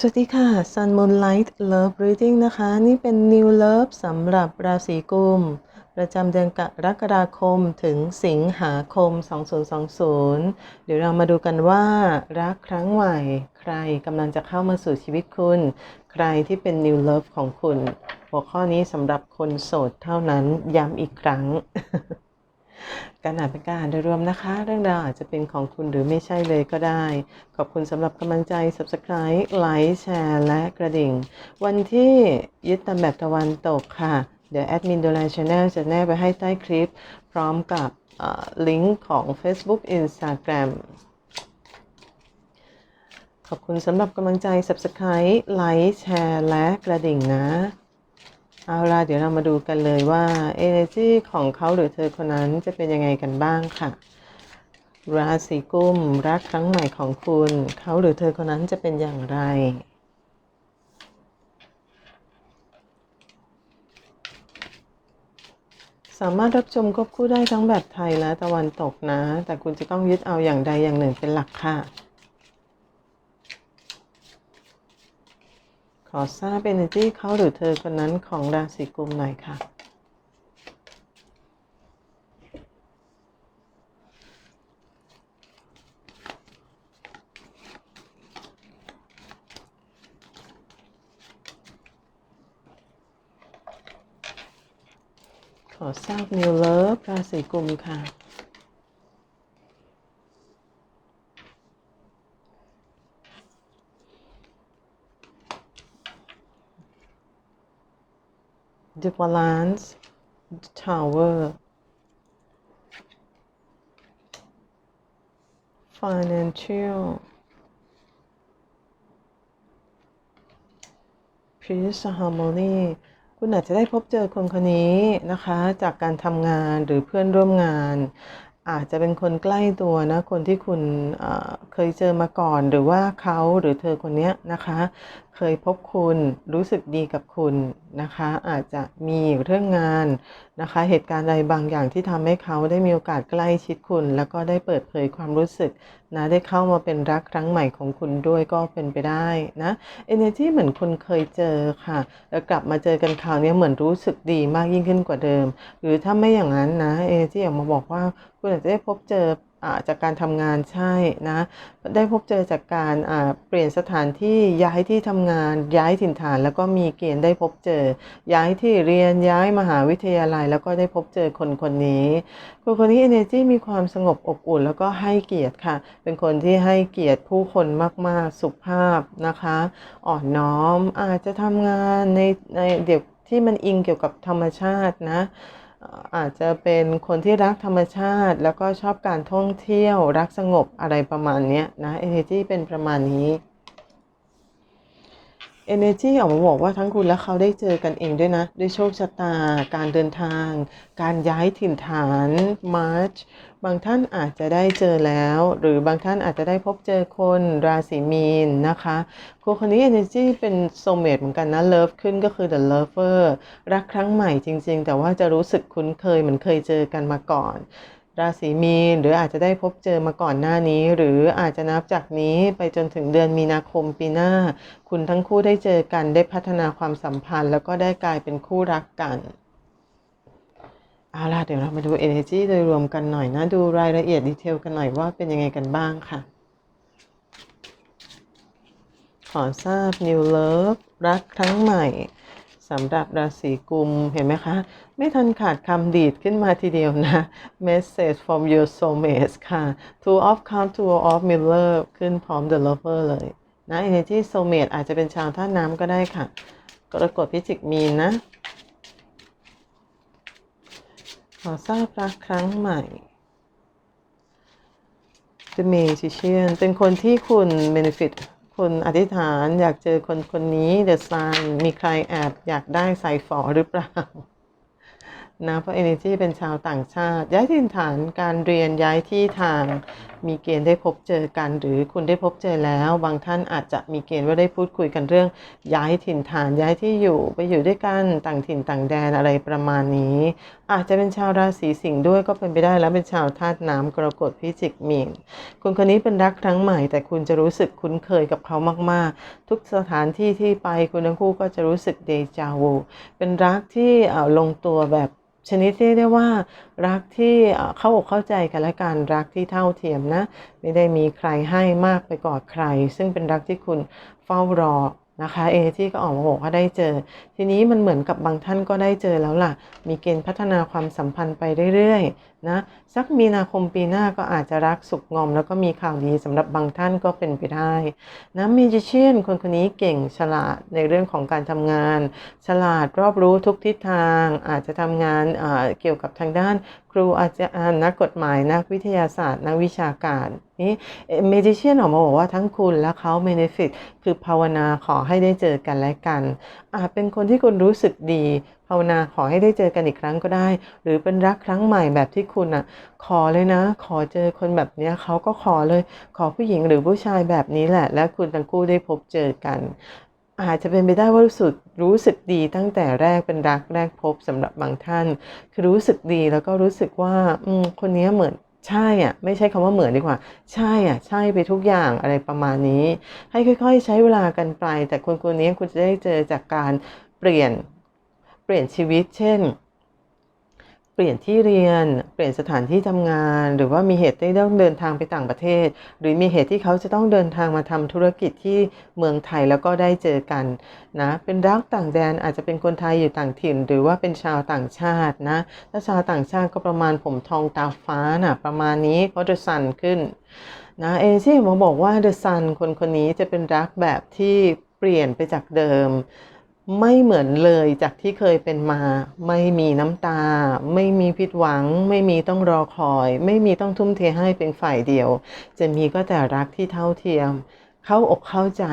สวัสดีค่ะ Sun Moonlight Love Reading นะคะ นี่เป็น New Love สำหรับราศีกุม ประจำเดือนกรกฎาคมถึงสิงหาคม 2020 เดี๋ยวเรามาดูกันว่า รักครั้งใหม่ใครกำลังจะเข้ามาสู่ชีวิตคุณ ใครที่เป็น New Love ของคุณ หัวข้อนี้สำหรับคนโสดเท่านั้นย้ำอีกครั้ง การอ่านเป็นการโดยรวมนะคะ เรื่องราวอาจจะเป็นของคุณหรือไม่ใช่เลยก็ได้ ขอบคุณสำหรับกำลังใจ Subscribe ไลค์แชร์และกระดิ่ง วันที่ยึดตามแบบตะวันตกค่ะ เดี๋ยวแอดมินดูแลช anel จะแนบไปให้ใต้คลิป พร้อมกับลิงก์ของ Facebook Instagram ขอบคุณสำหรับกำลังใจ Subscribe ไลค์แชร์และกระดิ่งนะ เอาล่ะเดี๋ยวเรามาดูกันเลยว่า energy ของเขาหรือเธอคนนั้นจะเป็นยังไงกันบ้างค่ะ ราศีกุมรักครั้งใหม่ของคุณ เขาหรือเธอคนนั้นจะเป็นอย่างไรสามารถรับชมควบคู่ได้ทั้งแบบไทยและตะวันตกนะ แต่คุณจะต้องยึดเอาอย่างใดอย่างหนึ่งเป็นหลักค่ะ อทราบ energy เขาหรือเธอคนนั้นของราศีกุมหน่อยค่ะ ขอทราบ New Love ราศีกุมค่ะ The Balance the Tower Financial Peace Harmony คุณอาจจะได้พบเจอคนคนนี้นะคะ จากการทำงานหรือเพื่อนร่วมงาน อาจจะเป็นคนใกล้ตัวนะ คนที่คุณเเคยเจอมาก่อน หรือว่าเขาหรือเธอคนนี้นะคะ เคยพบคุณรู้สึกดีกับคุณนะคะ อาจจะมีเรื่องงานนะคะ เหตุการณ์ใดบางอย่างที่ทำให้เขาได้มีโอกาสใกล้ชิดคุณ แล้วก็ได้เปิดเผยความรู้สึกนะได้เข้ามาเป็นรักครั้งใหม่ของคุณด้วยก็เป็นไปได้นะ energy เหมือนคุณเคยเจอค่ะ แล้วกลับมาเจอกันคราวนี้เหมือนรู้สึกดีมากยิ่งขึ้นกว่าเดิม หรือถ้าไม่อย่างนั้นนะ energy ออกมาบอกว่าคุณอาจจะได้พบเจอ จากการทำงานใช่นะ ได้พบเจอจากการเปลี่ยนสถานที่ย้ายที่ทำงานย้ายถิ่นฐาน แล้วก็มีเกณฑ์ได้พบเจอ ย้ายที่เรียนย้ายมหาวิทยาลัย แล้วก็ได้พบเจอคนคนนี้คนคนนี้ energy มีความสงบอบอุ่น แล้วก็ให้เกียรติค่ะ เป็นคนที่ให้เกียรติผู้คนมาก ๆ สุภาพนะคะ อ่อนน้อมอาจจะทำงานในในเดี๋ยวที่มันอิงเกี่ยวกับธรรมชาตินะ อาจจะเป็นคนที่รักธรรมชาติ แล้วก็ชอบการท่องเที่ยวรักสงบอะไรประมาณนี้นะ energy เป็นประมาณนี้ energy ออกมาบอกว่าทั้งคุณและเขาได้เจอกันเองด้วยนะ ด้วยโชคชะตา การเดินทาง การย้ายถิ่นฐาน march บางท่านอาจจะได้เจอแล้ว หรือบางท่านอาจจะได้พบเจอคนราศีมีนนะคะคนคนนี้ energy เป็น soulmate เหมือนกันนะ love ขึ้นก็คือ the lover รักครั้งใหม่จริง ๆ แต่ว่าจะรู้สึกคุ้นเคยเหมือนเคยเจอกันมาก่อน ราศีมีนหรืออาจจะได้พบเจอมาก่อนหน้านี้ หรืออาจจะนับจากนี้ไปจนถึงเดือนมีนาคมปีหน้า คุณทั้งคู่ได้เจอกันได้พัฒนาความสัมพันธ์ แล้วก็ได้กลายเป็นคู่รักกันเอาล่ะเดี๋ยวเรามาดู energy โดยรวมกันหน่อยนะ ดูรายละเอียดดีเทลกันหน่อยว่าเป็นยังไงกันบ้างค่ะ ขอทราบ new love รักครั้งใหม่สำหรับราศีกุมเห็นไหมคะ ไม่ทันขาดคำดีดขึ้นมาทีเดียวนะ message from your soulmate ค่ะ two of cups two of mirror ขึ้นพร้อม the lover เลยนะ energy soulmate อาจจะเป็นชาวท่าน้ำก็ได้ค่ะ กรกฎพิจิกมีนนะ ขอทราบรักครั้งใหม่ The Magician เป็นคนที่คุณ benefit คุณอธิษฐานอยากเจอคนคนนี้ The Sun มีใครแอบอยากได้ใส่ฝอหรือเปล่า นะเพราะ Energy เป็นชาวต่างชาติ ย้ายถิ่นฐานการเรียนย้ายที่ทาง มีเกณฑ์ได้พบเจอกัน หรือคุณได้พบเจอแล้ว บางท่านอาจจะมีเกณฑ์ว่าได้พูดคุยกันเรื่อง ย้ายถิ่นฐานย้ายที่อยู่ไปอยู่ด้วยกันต่างถิ่นต่างแดนอะไรประมาณนี้ อาจจะเป็นชาวราศีสิงห์ด้วยก็เป็นไปได้แล้วเป็นชาวธาตุน้ำกรกฎพิจิกมีนคุณคนนี้เป็นรักครั้งใหม่ แต่คุณจะรู้สึกคุ้นเคยกับเขามาก ๆ ทุกสถานที่ที่ไปคุณทั้งคู่ก็จะรู้สึกเดจาวูเป็นรักที่เออลงตัวแบบ ชนิดที่เรียกได้ว่ารักที่เข้าอกเข้าใจกันและการรักที่เท่าเทียมนะ ไม่ได้มีใครให้มากไปกว่าใคร ซึ่งเป็นรักที่คุณเฝ้ารอนะคะเอที่ก็ออกมาบอกว่าได้เจอ ทีนี้มันเหมือนกับบางท่านก็ได้เจอแล้วล่ะ มีเกณฑ์พัฒนาความสัมพันธ์ไปเรื่อย นะสักมีนาคมปีหน้าก็อาจจะรักสุขงอม แล้วก็มีข่าวดีสำหรับบางท่านก็เป็นไปได้นะมิจิเชียนคนคนนี้เก่งฉลาดในเรื่องของการทำงาน ฉลาดรอบรู้ทุกทิศทาง อาจจะทำงานเอ่อเกี่ยวกับทางด้านครูอาจารย์นักกฎหมายนักวิทยาศาสตร์นักวิชาการนี่เมดิเชียนออกมาบอกว่าทั้งคุณและเขาเมเนฟิตคือภาวนาขอให้ได้เจอกันและกัน อาจเป็นคนที่คุณรู้สึกดี ภาวนาขอให้ได้เจอกันอีกครั้งก็ได้ หรือเป็นรักครั้งใหม่แบบที่คุณอะ ขอเลยนะ ขอเจอคนแบบเนี้ยเขาก็ขอเลย ขอผู้หญิงหรือผู้ชายแบบนี้แหละ และคุณทั้งคู่ได้พบเจอกัน อาจจะเป็นไปได้ว่ารู้สึกรู้สึกดีตั้งแต่แรกเป็นรักแรกพบสำหรับบางท่าน คือรู้สึกดีแล้วก็รู้สึกว่าอืมคนนี้เหมือนใช่อะไม่ใช่คำว่าเหมือนดีกว่า ใช่อะใช่ไปทุกอย่างอะไรประมาณนี้ ให้ค่อยๆ ใช้เวลากันไป แต่คนคนนี้คุณจะได้เจอจากการเปลี่ยน เปลี่ยนชีวิต เช่น เปลี่ยนที่เรียน เปลี่ยนสถานที่ทำงาน หรือว่ามีเหตุที่ต้องเดินทางไปต่างประเทศ หรือมีเหตุที่เขาจะต้องเดินทางมาทำธุรกิจที่เมืองไทยแล้วก็ได้เจอกันนะเป็นรักต่างแดนอาจจะเป็นคนไทยอยู่ต่างถิ่น หรือว่าเป็นชาวต่างชาตินะถ้าชาวต่างชาติก็ประมาณผมทองตาฟ้าน่ะประมาณนี้เพราะ The Sun ขึ้นนะเอซี่มาบอกว่า The Sun คนคนนี้จะเป็นรักแบบที่เปลี่ยนไปจากเดิม ไม่เหมือนเลยจากที่เคยเป็นมา ไม่มีน้ำตา ไม่มีผิดหวัง ไม่มีต้องรอคอย ไม่มีต้องทุ่มเทให้เป็นฝ่ายเดียว จะมีก็แต่รักที่เท่าเทียม เข้าอกเข้าใจ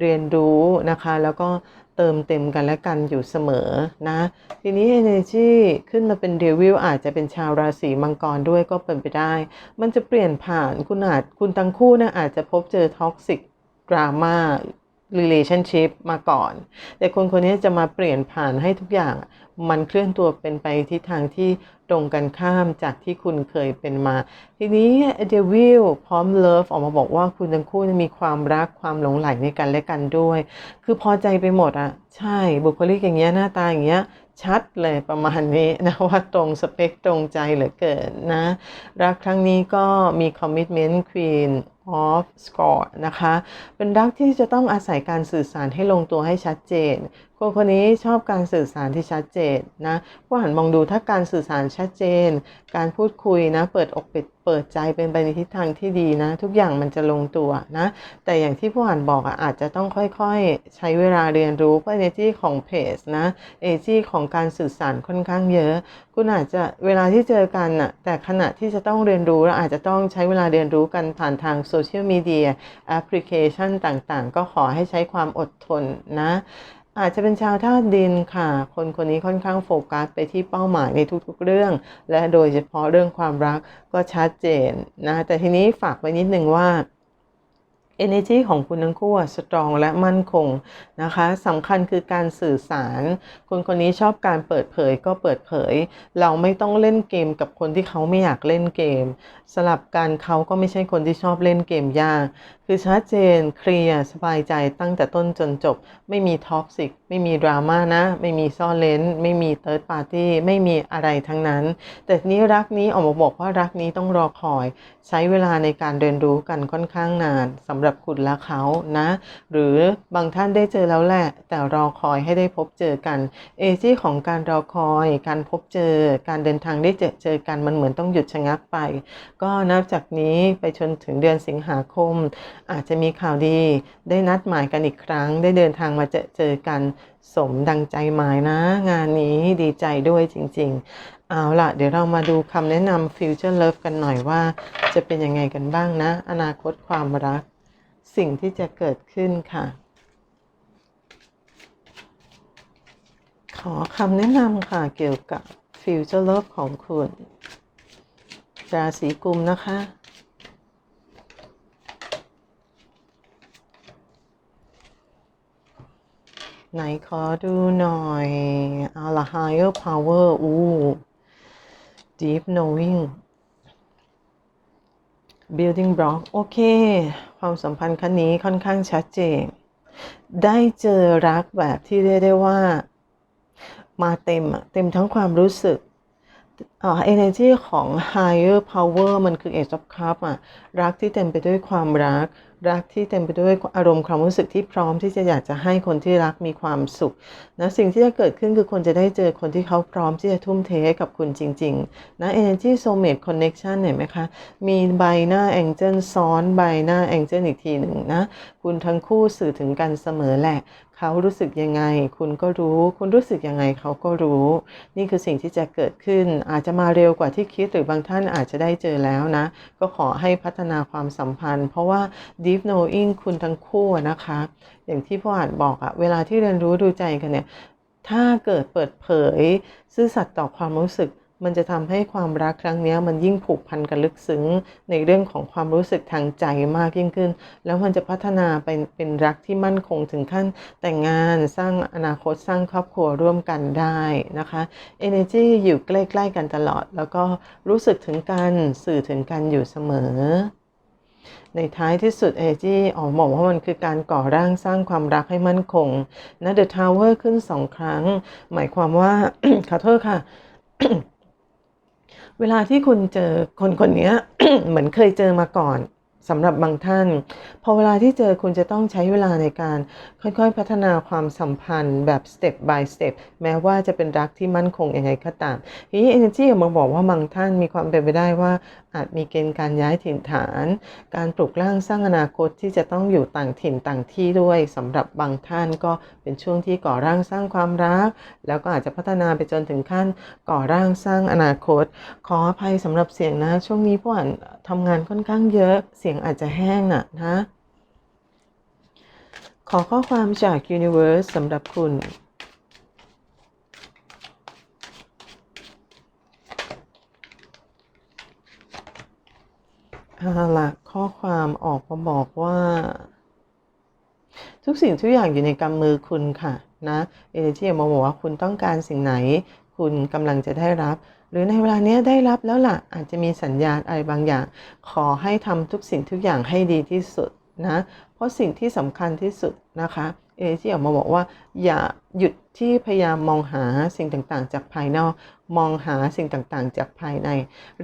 เรียนรู้นะคะ แล้วก็เติมเต็มกันและกันอยู่เสมอนะ ทีนี้ energy ขึ้นมาเป็นเดวิลอาจจะเป็นชาวราศีมังกรด้วยก็เป็นไปได้ มันจะเปลี่ยนผ่านคุณอาจคุณทั้งคู่นะอาจจะพบเจอท็อกซิกดราม่า relationship มาก่อน แต่คนคนนี้จะมาเปลี่ยนผ่านให้ทุกอย่าง มันเคลื่อนตัวเป็นไปทิศทางที่ตรงกันข้ามจากที่คุณเคยเป็นมา ทีนี้เดวิลพร้อมเลิฟออกมาบอกว่าคุณทั้งคู่มีความรักความหลงใหลในกันและกันด้วย คือพอใจไปหมดอะใช่บุคลิกอย่างเงี้ยหน้าตาอย่างเงี้ยชัดเลยประมาณนี้นะว่าตรงสเปคตรงใจเหลือเกินนะ รักครั้งนี้ก็มี commitment queen of score นะคะ เป็นรักที่จะต้องอาศัยการสื่อสารให้ลงตัวให้ชัดเจน คนคนนี้ชอบการสื่อสารที่ชัดเจนนะผู้หันมองดูถ้าการสื่อสารชัดเจน การพูดคุยนะ เปิดอกเปิดเปิดใจเป็นไปในทิศทางที่ดีนะ ทุกอย่างมันจะลงตัวนะ แต่อย่างที่ผู้หันบอกอะอาจจะต้องค่อยๆ ใช้เวลาเรียนรู้เพราะในที่ของเพจนะเอจี้ของการสื่อสารค่อนข้างเยอะ คุณอาจจะเวลาที่เจอกันน่ะแต่ขณะที่จะต้องเรียนรู้เราอาจจะต้องใช้เวลาเรียนรู้กันผ่านทางโซเชียลมีเดียแอปพลิเคชันต่างๆ ก็ขอให้ใช้ความอดทนนะ อาจจะเป็นชาวธาตุดินค่ะ คนคนนี้ค่อนข้างโฟกัสไปที่เป้าหมายในทุกๆเรื่อง และโดยเฉพาะเรื่องความรักก็ชัดเจนนะ แต่ทีนี้ฝากไว้นิดนึงว่า energy ของคุณทั้งคู่สตรองและมั่นคงนะคะสำคัญคือการสื่อสาร คนคนนี้ชอบการเปิดเผยก็เปิดเผย เราไม่ต้องเล่นเกมกับคนที่เขาไม่อยากเล่นเกม สลับกันเขาก็ไม่ใช่คนที่ชอบเล่นเกมยาก คือชัดเจนเคลียร์สบายใจตั้งแต่ต้นจนจบ ไม่มีท็อกซิก ไม่มีดราม่านะ ไม่มีซ่อนเลนไม่มีเติร์ดปาร์ตี้ไม่มีอะไรทั้งนั้น แต่นี้รักนี้ออกมาบอกว่ารักนี้ต้องรอคอย ใช้เวลาในการเรียนรู้กันค่อนข้างนานสำหรับคุณและเขานะ หรือบางท่านได้เจอแล้วแหละ แต่รอคอยให้ได้พบเจอกันเอจี้ของการรอคอย การพบเจอ การเดินทางได้เจอเจอกันมันเหมือนต้องหยุดชะงักไป ก็นับจากนี้ไปจนถึงเดือนสิงหาคมอาจจะมีข่าวดีได้นัดหมายกันอีกครั้ง ได้เดินทางมาเจอเจอกันสมดังใจหมายนะ งานนี้ดีใจด้วยจริง ๆ เอาล่ะ เดี๋ยวเรามาดูคำแนะนำ Future Love กันหน่อยว่าจะเป็นยังไงกันบ้างนะ อนาคตความรัก สิ่งที่จะเกิดขึ้นค่ะ ขอคำแนะนำค่ะเกี่ยวกับ Future Love ของคุณราศีกุมนะคะ ไหนขอดูหน่อยเอาละ higher power อู้ deep knowing building block โอเค ความสัมพันธ์ครั้งนี้ค่อนข้างชัดเจน ได้เจอรักแบบที่เรียกได้ว่า มาเต็มอะเต็มทั้งความรู้สึก เอ่อ energy ของ higher power มันคือ age of cup อะรักที่เต็มไปด้วยความรัก รักที่เต็มไปด้วยอารมณ์ความรู้สึกที่พร้อมที่จะอยากจะให้คนที่รักมีความสุขนะสิ่งที่จะเกิดขึ้นคือคนจะได้เจอคนที่เขาพร้อมที่จะทุ่มเทให้กับคุณจริง ๆ นะ energy soulmate connection เห็นไหมคะ มีใบหน้า angel ซ้อนใบหน้า angel อีกทีหนึ่งนะ คุณทั้งคู่สื่อถึงกันเสมอแหละ เขารู้สึกยังไง คุณก็รู้ คุณรู้สึกยังไงเขาก็รู้ นี่คือสิ่งที่จะเกิดขึ้นอาจจะมาเร็วกว่าที่คิดหรือบางท่านอาจจะได้เจอแล้วนะ ก็ขอให้พัฒนาความสัมพันธ์ เพราะว่า deep knowing คุณทั้งคู่นะคะ อย่างที่พ่ออ่านบอกอะเวลาที่เรียนรู้ดูใจกันเนี่ยถ้าเกิดเปิดเผย ซื่อสัตย์ต่อความรู้สึก มันจะทำให้ความรักครั้งนี้มันยิ่งผูกพันกันลึกซึ้งในเรื่องของความรู้สึกทางใจมากยิ่งขึ้น แล้วมันจะพัฒนาไปเป็นรักที่มั่นคงถึงขั้นแต่งงานสร้างอนาคตสร้างครอบครัวร่วมกันได้นะคะ Energy อยู่ใกล้ ๆ กันตลอด แล้วก็รู้สึกถึงกันสื่อถึงกันอยู่เสมอในท้ายที่สุดเอจีอ๋อบอกว่ามันคือการก่อร่างสร้างความรักให้มั่นคงนะ The Tower ขึ้นสองครั้ง หมายความว่า ขอโทษค่ะ เวลาที่คุณเจอคนคนนี้เหมือนเคยเจอมาก่อนสำหรับบางท่าน พอเวลาที่เจอคุณจะต้องใช้เวลาในการค่อยๆพัฒนาความสัมพันธ์แบบ step by step แม้ว่าจะเป็นรักที่มั่นคงยังไงก็ตามทีนี้ energy ออกมาบอกว่าบางท่านมีความเป็นไปได้ว่าอาจมีเกณฑ์การย้ายถิ่นฐาน การปลูกร่างสร้างอนาคตที่จะต้องอยู่ต่างถิ่นต่างที่ด้วยสำหรับบางท่านก็เป็นช่วงที่ก่อร่างสร้างความรัก แล้วก็อาจจะพัฒนาไปจนถึงขั้นก่อร่างสร้างอนาคต ขออภัยสำหรับเสียงนะ ช่วงนี้พวกอ่านทำงานค่อนข้างเยอะเสียงอาจจะแห้งน่ะนะ ขอข้อความจาก Universe สำหรับคุณ เอาล่ะข้อความออกมาบอกว่า ทุกสิ่งทุกอย่างอยู่ในกำมือคุณค่ะนะเอเนจีมาบอกว่าคุณต้องการสิ่งไหน คุณกำลังจะได้รับ หรือในเวลานี้ได้รับแล้วล่ะ อาจจะมีสัญญาณอะไรบางอย่าง ขอให้ทำทุกสิ่งทุกอย่างให้ดีที่สุดนะ เพราะสิ่งที่สำคัญที่สุดนะคะ เอเนจีออกมาบอกว่า อย่าหยุดที่พยายามมองหาสิ่งต่างๆ จากภายนอก มองหาสิ่งต่างๆ จากภายใน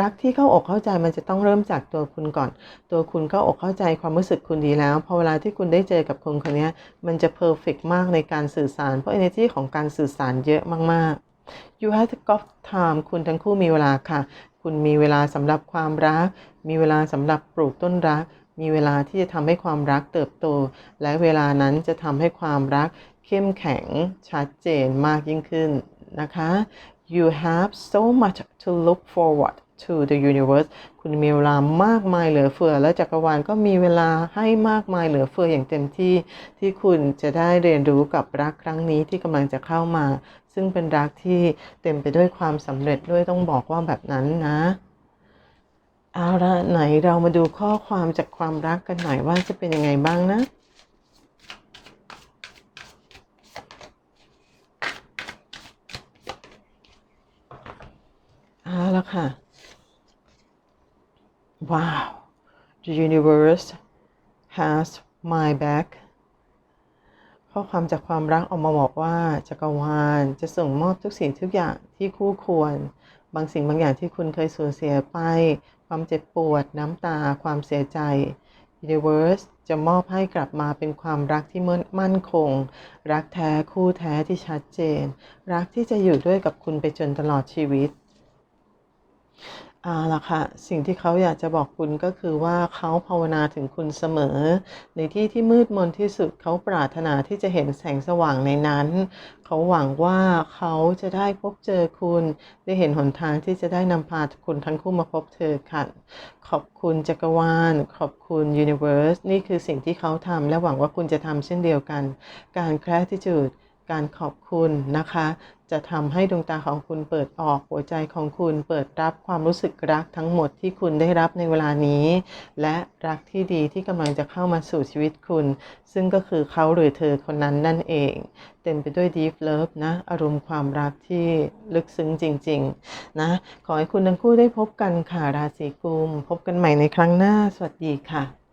รักที่เข้าอกเข้าใจมันจะต้องเริ่มจากตัวคุณก่อน ตัวคุณก็อกเข้าใจความรู้สึกคุณดีแล้วพอเวลาที่คุณได้เจอกับคนคนนี้มันจะเพอร์เฟกมากในการสื่อสาร เพราะ energy ของการสื่อสารเยอะมากๆ you have got time คุณทั้งคู่มีเวลาค่ะ คุณมีเวลาสำหรับความรัก มีเวลาสำหรับปลูกต้นรัก มีเวลาที่จะทำให้ความรักเติบโต และเวลานั้นจะทำให้ความรักเข้มแข็งชัดเจนมากยิ่งขึ้นนะคะ you have so much to look forward to the universe คุณมีเวลามากมายเหลือเฟือ และจักรวาลก็มีเวลาให้มากมายเหลือเฟืออย่างเต็มที่ที่คุณจะได้เรียนรู้กับรักครั้งนี้ที่กำลังจะเข้ามา ซึ่งเป็นรักที่เต็มไปด้วยความสำเร็จด้วยต้องบอกว่าแบบนั้นนะ เอาละไหนเรามาดูข้อความจากความรักกันหน่อยว่าจะเป็นยังไงบ้างนะ เอาละค่ะ ว้าว the universe has my back ข้อความจากความรักออกมาบอกว่าจักรวาลจะส่งมอบทุกสิ่งทุกอย่างที่คู่ควร บางสิ่งบางอย่างที่คุณเคยสูญเสียไป ความเจ็บปวด น้ำตา ความเสียใจ Universe จะมอบให้กลับมาเป็นความรักที่มั่นคง รักแท้คู่แท้ที่ชัดเจน รักที่จะอยู่ด้วยกับคุณไปจนตลอดชีวิต เอาละค่ะ สิ่งที่เขาอยากจะบอกคุณก็คือว่าเขาภาวนาถึงคุณเสมอ ในที่ที่มืดมนที่สุดเขาปรารถนาที่จะเห็นแสงสว่างในนั้น เขาหวังว่าเขาจะได้พบเจอคุณ ได้เห็นหนทางที่จะได้นำพาคุณทั้งคู่มาพบเธอค่ะ ขอบคุณจักรวาล ขอบคุณ Universe นี่คือสิ่งที่เขาทำและหวังว่าคุณจะทำเช่นเดียวกัน การ gratitude การขอบคุณนะคะ จะทำให้ดวงตาของคุณเปิดออกหัวใจของคุณเปิดรับความรู้สึกรักทั้งหมดที่คุณได้รับในเวลานี้ และรักที่ดีที่กำลังจะเข้ามาสู่ชีวิตคุณ ซึ่งก็คือเขาหรือเธอคนนั้นนั่นเอง เต็มไปด้วย deep love นะ อารมณ์ความรักที่ลึกซึ้งจริง ๆ นะ ขอให้คุณทั้งคู่ได้พบกันค่ะราศีกุม พบกันใหม่ในครั้งหน้า สวัสดีค่ะ